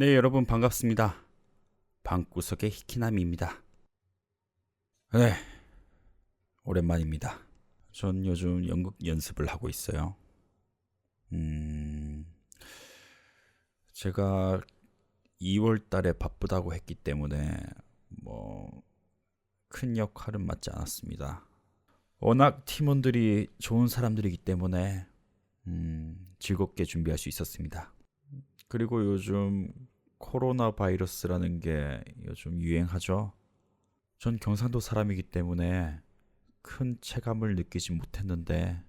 네, 여러분 반갑습니다. 방구석의 히키남입니다. 네, 오랜만입니다. 전 요즘 연극 연습을 하고 있어요. 음, 제가 2월 달에 바쁘다고 했기 때문에 뭐 큰 역할은 맡지 않았습니다. 워낙 팀원들이 좋은 사람들이기 때문에 음, 즐겁게 준비할 수 있었습니다. 그리고 요즘 코로나 바이러스라는 게 요즘 유행하죠. 전 경상도 사람이기 때문에 큰 체감을 느끼지 못했는데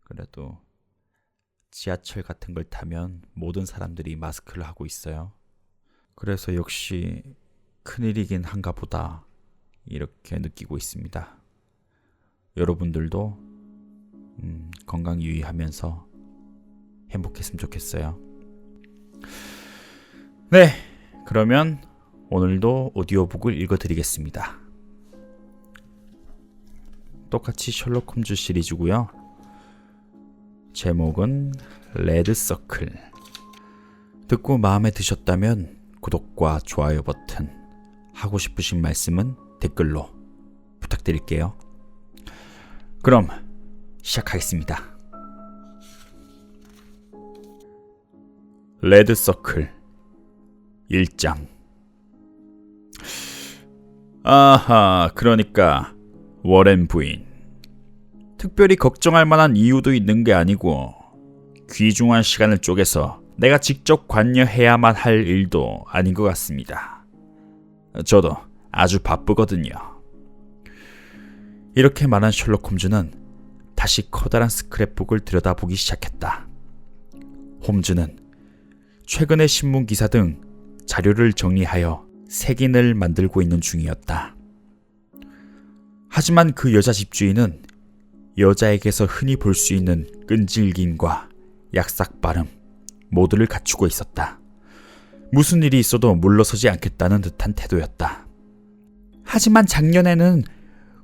그래도 지하철 같은 걸 타면 모든 사람들이 마스크를 하고 있어요. 그래서 역시 큰일이긴 한가 보다 이렇게 느끼고 있습니다. 여러분들도 음, 건강 유의하면서 행복했으면 좋겠어요. 네, 그러면 오늘도 오디오북을 읽어드리겠습니다. 똑같이 셜록 홈즈 시리즈고요. 제목은 레드 서클. 듣고 마음에 드셨다면 구독과 좋아요 버튼, 하고 싶으신 말씀은 댓글로 부탁드릴게요. 그럼 시작하겠습니다. 레드 서클 1장 아하, 그러니까 워렌 부인. 특별히 걱정할 만한 이유도 있는 게 아니고 귀중한 시간을 쪼개서 내가 직접 관여해야만 할 일도 아닌 것 같습니다. 저도 아주 바쁘거든요. 이렇게 말한 셜록 홈즈는 다시 커다란 스크랩북을 들여다보기 시작했다. 홈즈는 최근의 신문 기사 등 자료를 정리하여 색인을 만들고 있는 중이었다. 하지만 그 여자 집주인은 여자에게서 흔히 볼 수 있는 끈질김과 약삭 발음 모두를 갖추고 있었다. 무슨 일이 있어도 물러서지 않겠다는 듯한 태도였다. 하지만 작년에는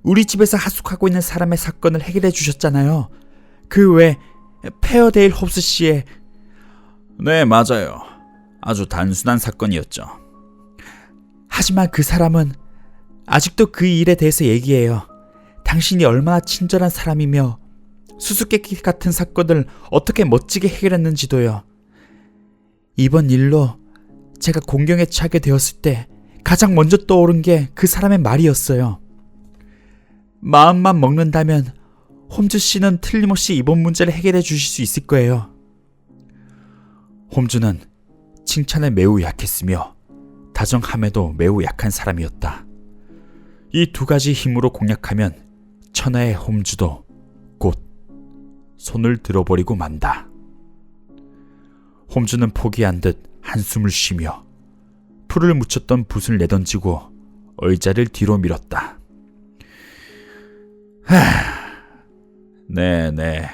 우리 집에서 하숙하고 있는 사람의 사건을 해결해 주셨잖아요. 그 외 페어데일 홉스 씨의 네, 맞아요. 아주 단순한 사건이었죠. 하지만 그 사람은 아직도 그 일에 대해서 얘기해요. 당신이 얼마나 친절한 사람이며 수수께끼 같은 사건을 어떻게 멋지게 해결했는지도요. 이번 일로 제가 공경에 차게 되었을 때 가장 먼저 떠오른 게 그 사람의 말이었어요. 마음만 먹는다면 홈즈 씨는 틀림없이 이번 문제를 해결해 주실 수 있을 거예요. 홈즈는 칭찬에 매우 약했으며 다정함에도 매우 약한 사람이었다. 이 두 가지 힘으로 공략하면 천하의 홈즈도 곧 손을 들어버리고 만다. 홈즈는 포기한 듯 한숨을 쉬며 풀을 묻혔던 붓을 내던지고 의자를 뒤로 밀었다. 하, 네네,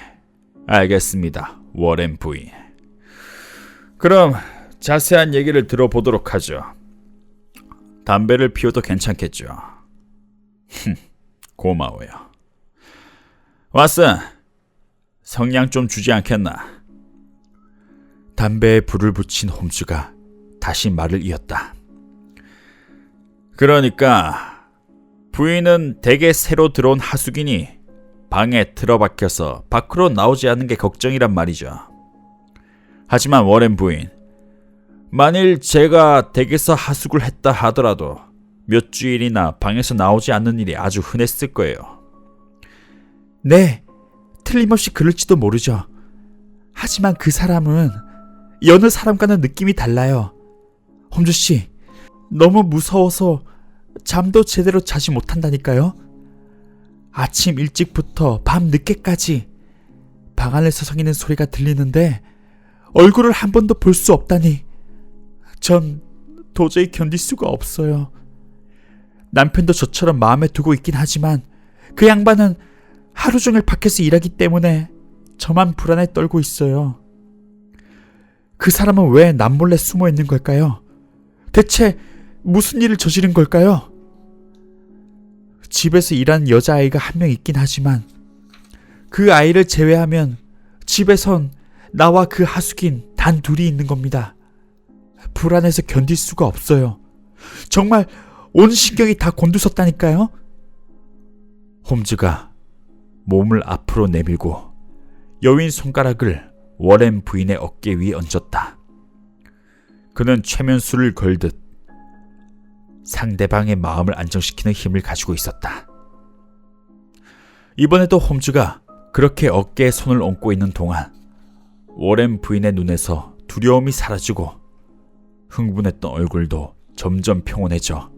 알겠습니다, 워렌 부인. 그럼 자세한 얘기를 들어보도록 하죠. 담배를 피워도 괜찮겠죠. 고마워요. 왓슨, 성냥 좀 주지 않겠나? 담배에 불을 붙인 홈즈가 다시 말을 이었다. 그러니까 부인은 댁에 새로 들어온 하숙이니 방에 틀어박혀서 밖으로 나오지 않는 게 걱정이란 말이죠. 하지만 워렌 부인, 만일 제가 댁에서 하숙을 했다 하더라도 몇 주일이나 방에서 나오지 않는 일이 아주 흔했을 거예요. 네, 틀림없이 그럴지도 모르죠. 하지만 그 사람은 여느 사람과는 느낌이 달라요. 홈주 씨, 너무 무서워서 잠도 제대로 자지 못한다니까요. 아침 일찍부터 밤 늦게까지 방 안에서 성이는 소리가 들리는데 얼굴을 한 번도 볼 수 없다니. 전 도저히 견딜 수가 없어요. 남편도 저처럼 마음에 두고 있긴 하지만 그 양반은 하루 종일 밖에서 일하기 때문에 저만 불안에 떨고 있어요. 그 사람은 왜 남몰래 숨어 있는 걸까요? 대체 무슨 일을 저지른 걸까요? 집에서 일하는 여자아이가 한 명 있긴 하지만 그 아이를 제외하면 집에선 나와 그 하숙인 단 둘이 있는 겁니다. 불안해서 견딜 수가 없어요. 정말 온 신경이 다 곤두섰다니까요. 홈즈가 몸을 앞으로 내밀고 여윈 손가락을 워렌 부인의 어깨 위에 얹었다. 그는 최면수를 걸듯 상대방의 마음을 안정시키는 힘을 가지고 있었다. 이번에도 홈즈가 그렇게 어깨에 손을 얹고 있는 동안 워렌 부인의 눈에서 두려움이 사라지고 흥분했던 얼굴도 점점 평온해져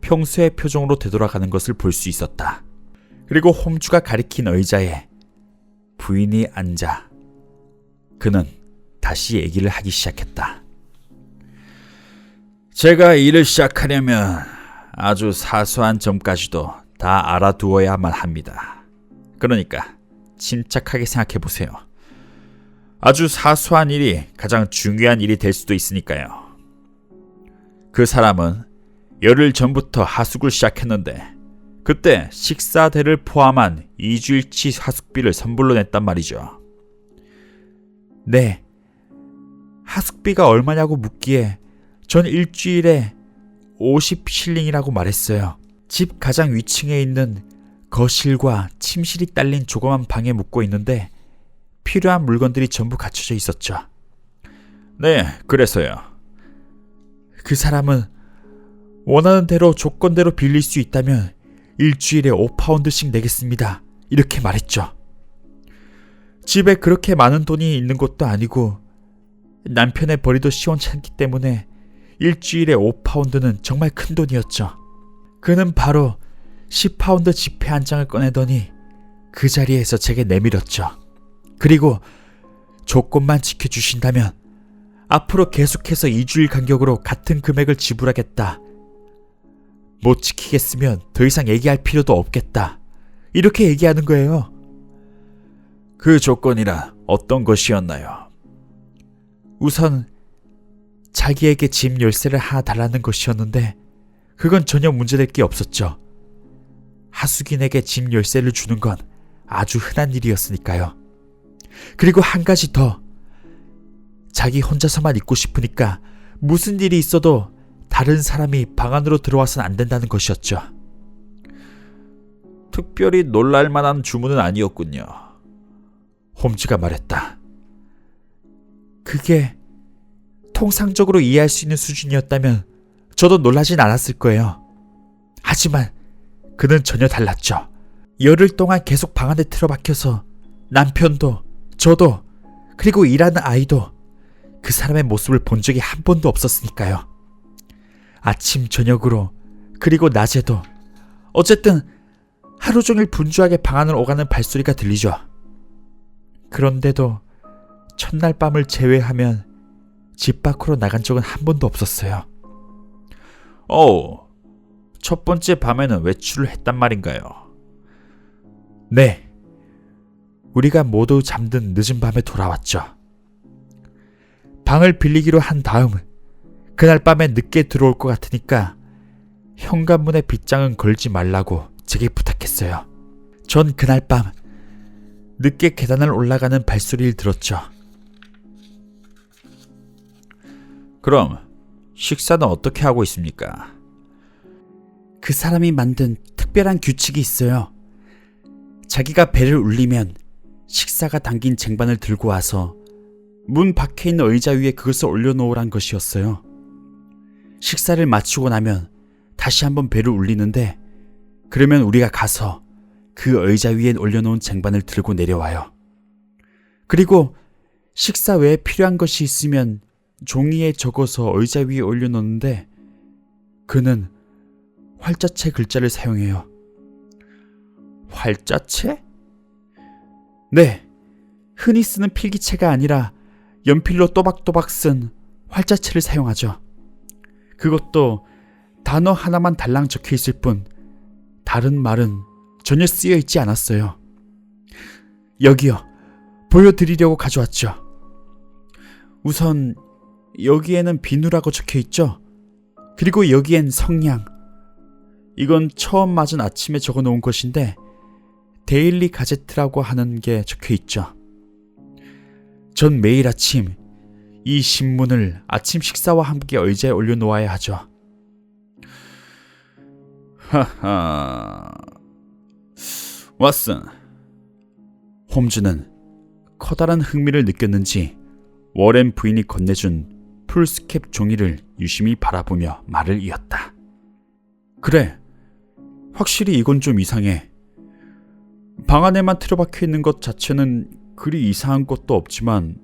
평소의 표정으로 되돌아가는 것을 볼 수 있었다. 그리고 홈즈가 가리킨 의자에 부인이 앉아 그는 다시 얘기를 하기 시작했다. 제가 일을 시작하려면 아주 사소한 점까지도 다 알아두어야만 합니다. 그러니까 침착하게 생각해 보세요. 아주 사소한 일이 가장 중요한 일이 될 수도 있으니까요. 그 사람은 열흘 전부터 하숙을 시작했는데 그때 식사대를 포함한 2주일치 하숙비를 선불로 냈단 말이죠. 네. 하숙비가 얼마냐고 묻기에 전 일주일에 50실링이라고 말했어요. 집 가장 위층에 있는 거실과 침실이 딸린 조그만 방에 묵고 있는데 필요한 물건들이 전부 갖춰져 있었죠. 네, 그래서요. 그 사람은 원하는 대로 조건대로 빌릴 수 있다면 일주일에 5파운드씩 내겠습니다. 이렇게 말했죠. 집에 그렇게 많은 돈이 있는 것도 아니고 남편의 벌이도 시원찮기 때문에 일주일에 5파운드는 정말 큰 돈이었죠. 그는 바로 10파운드 지폐 한 장을 꺼내더니 그 자리에서 제게 내밀었죠. 그리고 조건만 지켜주신다면 앞으로 계속해서 2주일 간격으로 같은 금액을 지불하겠다. 못 지키겠으면 더 이상 얘기할 필요도 없겠다. 이렇게 얘기하는 거예요. 그 조건이라 어떤 것이었나요? 우선 자기에게 집 열쇠를 하나 달라는 것이었는데 그건 전혀 문제될 게 없었죠. 하수긴에게 집 열쇠를 주는 건 아주 흔한 일이었으니까요. 그리고 한 가지 더. 자기 혼자서만 있고 싶으니까 무슨 일이 있어도 다른 사람이 방 안으로 들어와서는 안 된다는 것이었죠. 특별히 놀랄 만한 주문은 아니었군요. 홈즈가 말했다. 그게 통상적으로 이해할 수 있는 수준이었다면 저도 놀라진 않았을 거예요. 하지만 그는 전혀 달랐죠. 열흘 동안 계속 방 안에 틀어박혀서 남편도 저도 그리고 일하는 아이도 그 사람의 모습을 본 적이 한 번도 없었으니까요. 아침 저녁으로 그리고 낮에도 어쨌든 하루 종일 분주하게 방 안을 오가는 발소리가 들리죠. 그런데도 첫날 밤을 제외하면 집 밖으로 나간 적은 한 번도 없었어요. 어, 첫 번째 밤에는 외출을 했단 말인가요? 네. 우리가 모두 잠든 늦은 밤에 돌아왔죠. 방을 빌리기로 한 다음 그날 밤에 늦게 들어올 것 같으니까 현관문에 빗장은 걸지 말라고 제게 부탁했어요. 전 그날 밤 늦게 계단을 올라가는 발소리를 들었죠. 그럼 식사는 어떻게 하고 있습니까? 그 사람이 만든 특별한 규칙이 있어요. 자기가 배를 울리면 식사가 담긴 쟁반을 들고 와서 문 밖에 있는 의자 위에 그것을 올려놓으란 것이었어요. 식사를 마치고 나면 다시 한번 배를 울리는데 그러면 우리가 가서 그 의자 위에 올려놓은 쟁반을 들고 내려와요. 그리고 식사 외에 필요한 것이 있으면 종이에 적어서 의자 위에 올려놓는데 그는 활자체 글자를 사용해요. 활자체? 네. 흔히 쓰는 필기체가 아니라 연필로 또박또박 쓴 활자체를 사용하죠. 그것도 단어 하나만 달랑 적혀 있을 뿐 다른 말은 전혀 쓰여 있지 않았어요. 여기요. 보여드리려고 가져왔죠. 우선 여기에는 비누라고 적혀 있죠. 그리고 여기엔 성냥. 이건 처음 맞은 아침에 적어 놓은 것인데 데일리 가제트라고 하는 게 적혀 있죠. 전 매일 아침 이 신문을 아침 식사와 함께 의자에 올려놓아야 하죠. 하하. 왓슨. 홈즈는 커다란 흥미를 느꼈는지 워렌 부인이 건네준 풀스캡 종이를 유심히 바라보며 말을 이었다. 그래. 확실히 이건 좀 이상해. 방 안에만 틀어박혀 있는 것 자체는 그리 이상한 것도 없지만,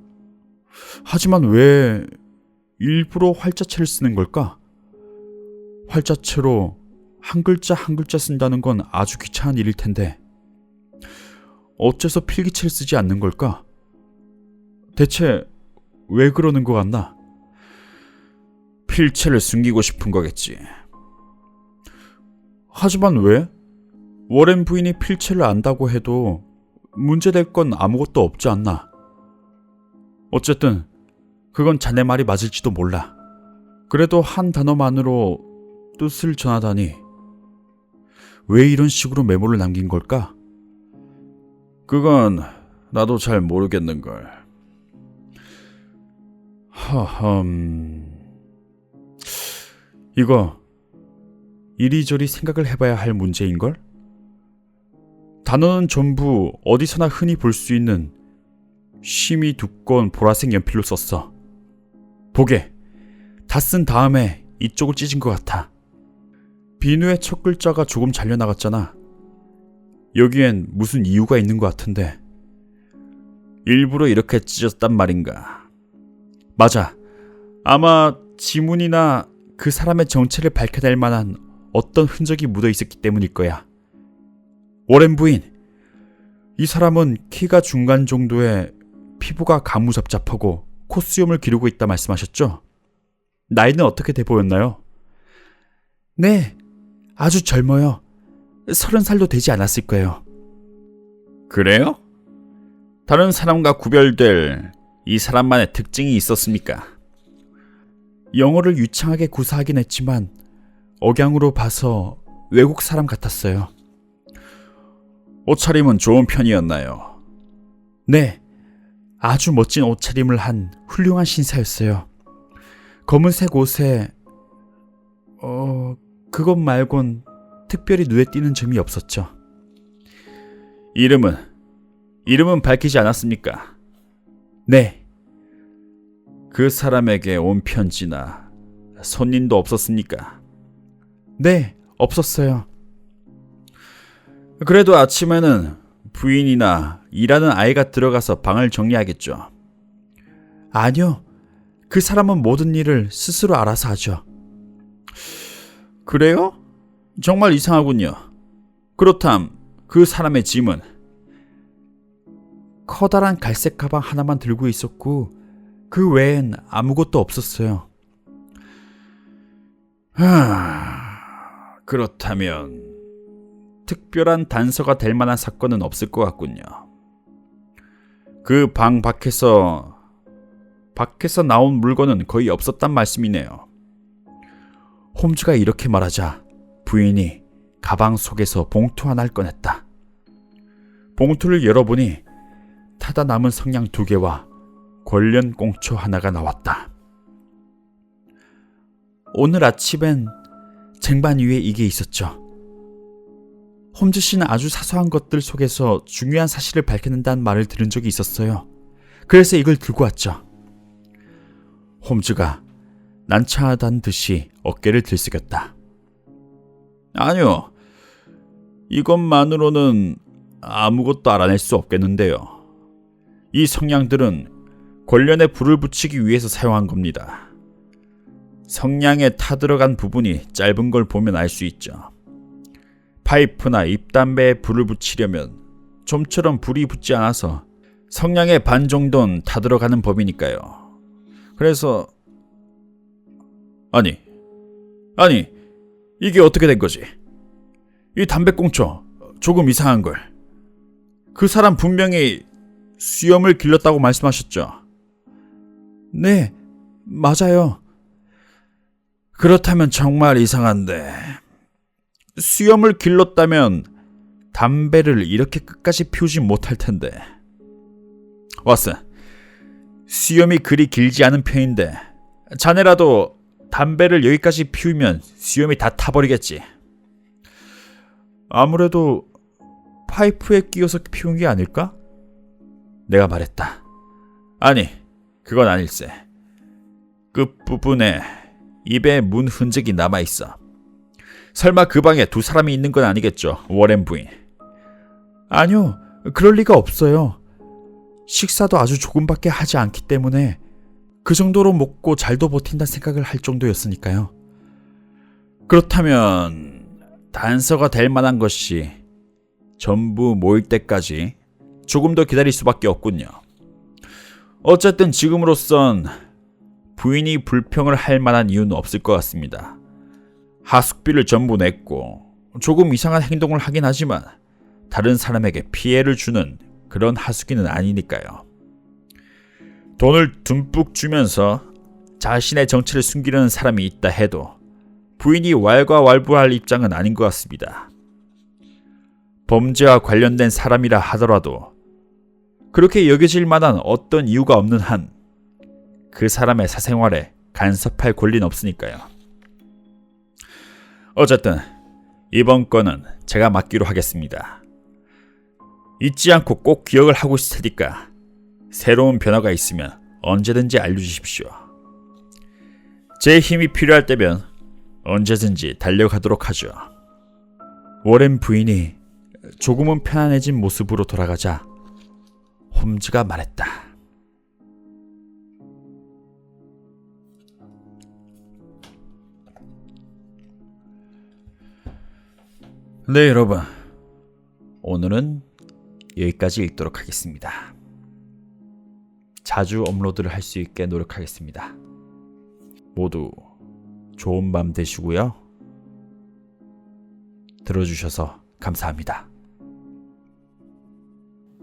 하지만 왜 일부러 활자체를 쓰는 걸까? 활자체로 한 글자 한 글자 쓴다는 건 아주 귀찮은 일일 텐데, 어째서 필기체를 쓰지 않는 걸까? 대체 왜 그러는 것 같나? 필체를 숨기고 싶은 거겠지. 하지만 왜? 워렌 부인이 필체를 안다고 해도 문제될 건 아무것도 없지 않나. 어쨌든 그건 자네 말이 맞을지도 몰라. 그래도 한 단어만으로 뜻을 전하다니. 왜 이런 식으로 메모를 남긴 걸까? 그건 나도 잘 모르겠는걸. 허흠. 이거 이리저리 생각을 해봐야 할 문제인걸? 단어는 전부 어디서나 흔히 볼 수 있는 심이 두꺼운 보라색 연필로 썼어. 보게. 다 쓴 다음에 이쪽을 찢은 것 같아. 비누의 첫 글자가 조금 잘려나갔잖아. 여기엔 무슨 이유가 있는 것 같은데. 일부러 이렇게 찢었단 말인가. 맞아. 아마 지문이나 그 사람의 정체를 밝혀낼 만한 어떤 흔적이 묻어 있었기 때문일 거야. 워렌 부인, 이 사람은 키가 중간 정도의 피부가 가무잡잡하고 콧수염을 기르고 있다 말씀하셨죠? 나이는 어떻게 돼 보였나요? 네, 아주 젊어요. 서른 살도 되지 않았을 거예요. 그래요? 다른 사람과 구별될 이 사람만의 특징이 있었습니까? 영어를 유창하게 구사하긴 했지만 억양으로 봐서 외국 사람 같았어요. 옷차림은 좋은 편이었나요? 네, 아주 멋진 옷차림을 한 훌륭한 신사였어요. 검은색 옷에 어 그것 말곤 특별히 눈에 띄는 점이 없었죠. 이름은 이름은 밝히지 않았습니까? 네. 그 사람에게 온 편지나 손님도 없었습니까? 네, 없었어요. 그래도 아침에는 부인이나 일하는 아이가 들어가서 방을 정리하겠죠. 아니요. 그 사람은 모든 일을 스스로 알아서 하죠. 그래요? 정말 이상하군요. 그렇담 그 사람의 짐은 커다란 갈색 가방 하나만 들고 있었고 그 외엔 아무것도 없었어요. 하... 그렇다면 특별한 단서가 될 만한 사건은 없을 것 같군요. 그 방 밖에서 밖에서 나온 물건은 거의 없었단 말씀이네요. 홈즈가 이렇게 말하자 부인이 가방 속에서 봉투 하나를 꺼냈다. 봉투를 열어보니 타다 남은 성냥 두 개와 관련 꽁초 하나가 나왔다. 오늘 아침엔 쟁반 위에 이게 있었죠. 홈즈 씨는 아주 사소한 것들 속에서 중요한 사실을 밝혀낸다는 말을 들은 적이 있었어요. 그래서 이걸 들고 왔죠. 홈즈가 난처하다는 듯이 어깨를 들썩였다. 아니요. 이것만으로는 아무것도 알아낼 수 없겠는데요. 이 성냥들은 권련에 불을 붙이기 위해서 사용한 겁니다. 성냥에 타들어간 부분이 짧은 걸 보면 알 수 있죠. 파이프나 잎담배에 불을 붙이려면 좀처럼 불이 붙지 않아서 성냥의 반 정도는 타들어가는 법이니까요. 그래서 아니 아니 이게 어떻게 된 거지? 이 담배꽁초 조금 이상한 걸. 그 사람 분명히 수염을 길렀다고 말씀하셨죠? 네, 맞아요. 그렇다면 정말 이상한데. 수염을 길렀다면 담배를 이렇게 끝까지 피우지 못할 텐데. 왓슨, 수염이 그리 길지 않은 편인데 자네라도 담배를 여기까지 피우면 수염이 다 타버리겠지. 아무래도 파이프에 끼워서 피운 게 아닐까? 내가 말했다. 아니, 그건 아닐세. 끝부분에 입에 문 흔적이 남아 있어. 설마 그 방에 두 사람이 있는 건 아니겠죠, 워렌 부인. 아니요, 그럴 리가 없어요. 식사도 아주 조금밖에 하지 않기 때문에 그 정도로 먹고 잘도 버틴다 생각을 할 정도였으니까요. 그렇다면 단서가 될 만한 것이 전부 모일 때까지 조금 더 기다릴 수밖에 없군요. 어쨌든 지금으로선 부인이 불평을 할 만한 이유는 없을 것 같습니다. 하숙비를 전부 냈고 조금 이상한 행동을 하긴 하지만 다른 사람에게 피해를 주는 그런 하숙이는 아니니까요. 돈을 듬뿍 주면서 자신의 정체를 숨기려는 사람이 있다 해도 부인이 왈가왈부할 입장은 아닌 것 같습니다. 범죄와 관련된 사람이라 하더라도 그렇게 여겨질 만한 어떤 이유가 없는 한 그 사람의 사생활에 간섭할 권리는 없으니까요. 어쨌든 이번 건은 제가 맡기로 하겠습니다. 잊지 않고 꼭 기억을 하고 있을 테니까 새로운 변화가 있으면 언제든지 알려주십시오. 제 힘이 필요할 때면 언제든지 달려가도록 하죠. 워렌 부인이 조금은 편안해진 모습으로 돌아가자 홈즈가 말했다. 네, 여러분. 오늘은 여기까지 읽도록 하겠습니다. 자주 업로드를 할 수 있게 노력하겠습니다. 모두 좋은 밤 되시고요. 들어주셔서 감사합니다.